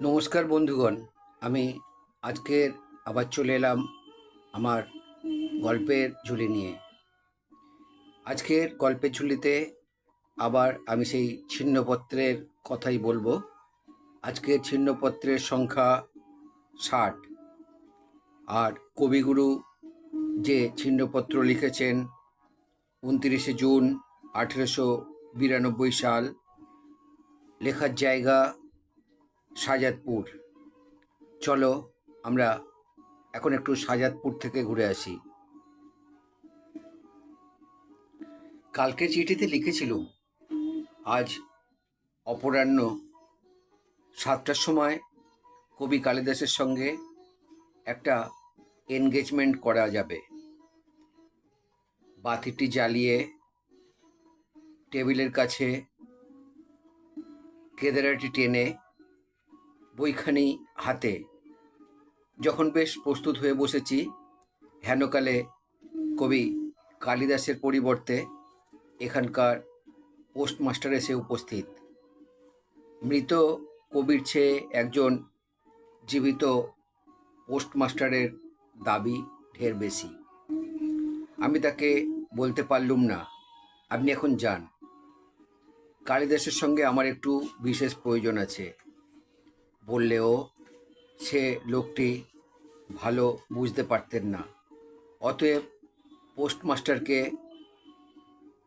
নমস্কার বন্ধুগণ, আমি আজকের আবার চলে এলাম আমার গল্পের ঝুলি নিয়ে। আজকের গল্পের ঝুলিতে আবার আমি সেই ছিন্নপত্রের কথাই বলব। আজকের ছিন্নপত্রের সংখ্যা ষাট। আর কবিগুরু যে ছিন্নপত্র লিখেছেন উনত্রিশে জুন আঠেরোশো বিরানব্বই সাল, লেখার জায়গা শাহজাদপুর চলো, আমরা এখন একটু শাহজাদপুর থেকে ঘুরে আসি। কালকে চিঠিতে লিখেছিলুম আজ অপরাহ্ন সাতটার সময় কবি কালিদাসের সঙ্গে একটা এনগেজমেন্ট করা যাবে। বাতিটি জ্বালিয়ে টেবিলের কাছে কেদারাটি টেনে বইখানি হাতে। যখন বেশ প্রস্তুত হয়ে বসেছি, হেনকালে কবি কালিদাসের পরিবর্তে এখানকার পোস্টমাস্টার এসে উপস্থিত। মৃত কবির চেয়ে একজন জীবিত পোস্টমাস্টারের দাবি ঢের বেশি। আমি তাকে বলতে পারলুম না। আপনি এখন যান। কালিদাসের সঙ্গে আমার একটু বিশেষ প্রয়োজন আছে। বললেও সে লোকটি ভালো বুঝতে পারতেন না। অতএব পোস্টমাস্টারকে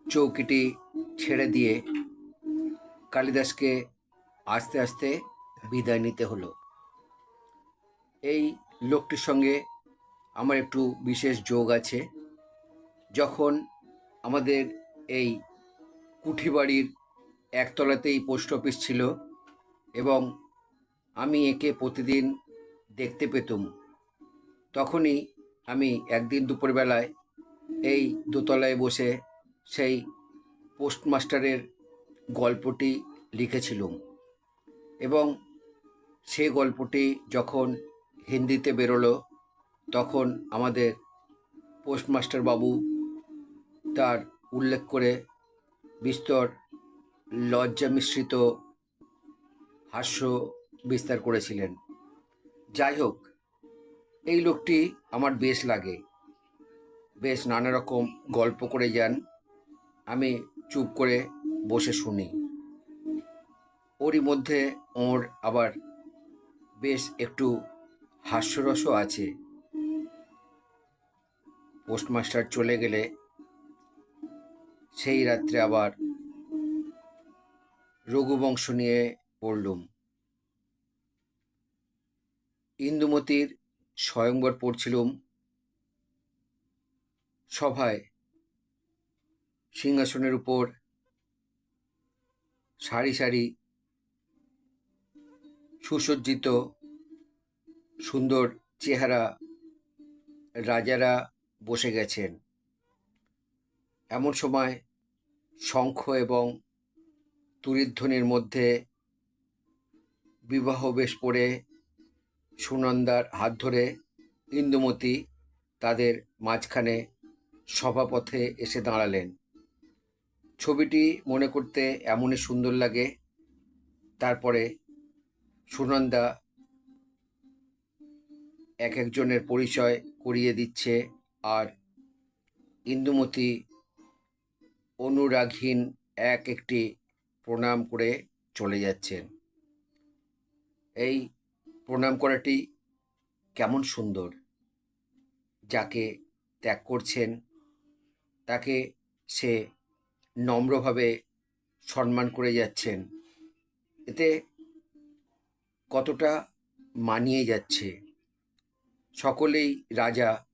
চৌকিটি ছেড়ে দিয়ে কালিদাসকে আস্তে আস্তে বিদায় নিতে হলো। এই লোকটির সঙ্গে আমার একটু বিশেষ যোগ আছে। যখন আমাদের এই কুঠিবাড়ির একতলাতেই পোস্ট অফিস ছিল এবং আমি একে প্রতিদিন দেখতে পেতুম। তখনই আমি একদিন দুপুরবেলায় এই দোতলায় বসে সেই পোস্টমাস্টারের গল্পটি লিখেছিলুম এবং সে গল্পটি যখন হিন্দিতে বেরোলো, তখন আমাদের পোস্টমাস্টার বাবু তার উল্লেখ করে বিস্তর লজ্জা মিশ্রিত হাস্য বিস্তার করেছিলেন। যাই হোক, এই লোকটি আমার বেশ লাগে। বেশ নানা রকম গল্প করে যান। আমি চুপ করে বসে শুনি। ওরই মধ্যে ওর আবার বেশ একটু হাস্যরসও আছে। পোস্টমাস্টার চলে গেলে সেই রাত্রে আবার রঘুবংশ নিয়ে পড়লুম। ইন্দুমতির স্বয়ংবর পড়ছিলুম সভায় সিংহাসনের উপর সারি সারি সুসজ্জিত সুন্দর চেহারা রাজারা বসে গেছেন। এমন সময় শঙ্খ এবং তুরিধ্বনির মধ্যে বিবাহ বেশ পড়ে সুনন্দার হাত ধরে ইন্দুমতি তাদের মাঝখানে সভাপথে এসে দাঁড়ালেন। ছবিটি মনে করতে এমনই সুন্দর লাগে, তারপরে সুনন্দা এক একজনের পরিচয় করিয়ে দিচ্ছে আর ইন্দুমতি অনুরাগহীন এক একটি প্রণাম করে চলে যাচ্ছেন। এই প্রণাম করাটি কেমন সুন্দর। যাকে ত্যাগ করছেন, তাকে সে নম্রভাবে সম্মান করে যাচ্ছেন। এতে কতটা মানিয়ে যাচ্ছে। সকলেই রাজা,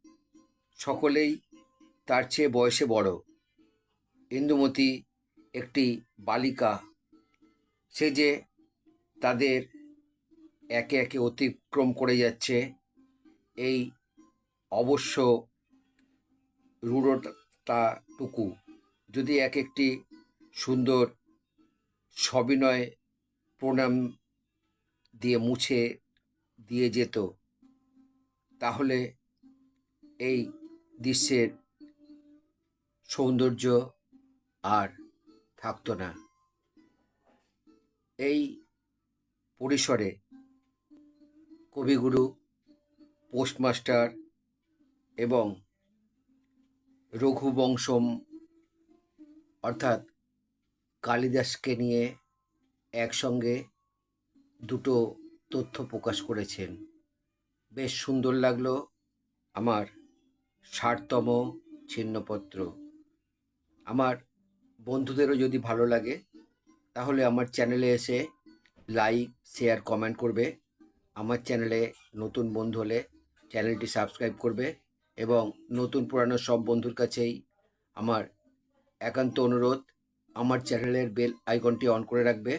সকলেই তার চেয়ে বয়সে বড়। ইন্দুমতি একটি বালিকা। সে যে তাদের একে একে অতিক্রম করে যাচ্ছে। এই অবশ্য রূঢ়তাটুকু। যদি এক একটি সুন্দর সবিনয় প্রণাম দিয়ে মুছে দিয়ে যেত, তাহলে এই দৃশ্যের সৌন্দর্য আর থাকতো না। এই পরিসরে কবিগুরু, পোস্টমাস্টার এবং রঘুবংশম, অর্থাৎ কালিদাসকে নিয়ে একসঙ্গে দুটো তথ্য প্রকাশ করেছেন। বেশ সুন্দর লাগল আমার ষাটতম ছিন্নপত্র। আমার বন্ধুদেরও যদি ভালো লাগে, তাহলে আমার চ্যানেলে এসে লাইক, শেয়ার, কমেন্ট করবে। আমার চ্যানেলে নতুন বন্ধু হলে চ্যানেলটি সাবস্ক্রাইব করবে এবং নতুন পুরানো সব বন্ধুর কাছেই আমার একান্ত অনুরোধ, আমার চ্যানেলের বেল আইকনটি অন করে রাখবে।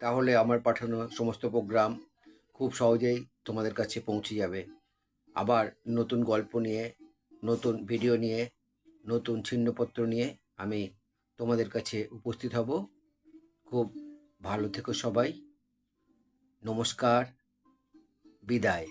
তাহলে আমার পাঠানো সমস্ত প্রোগ্রাম খুব সহজেই তোমাদের কাছে পৌঁছে যাবে। আবার নতুন গল্প নিয়ে, নতুন ভিডিও নিয়ে, নতুন ছিন্নপত্র নিয়ে আমি তোমাদের কাছে উপস্থিত হব। খুব ভালো থেকো সবাই। নমস্কার বিদায়।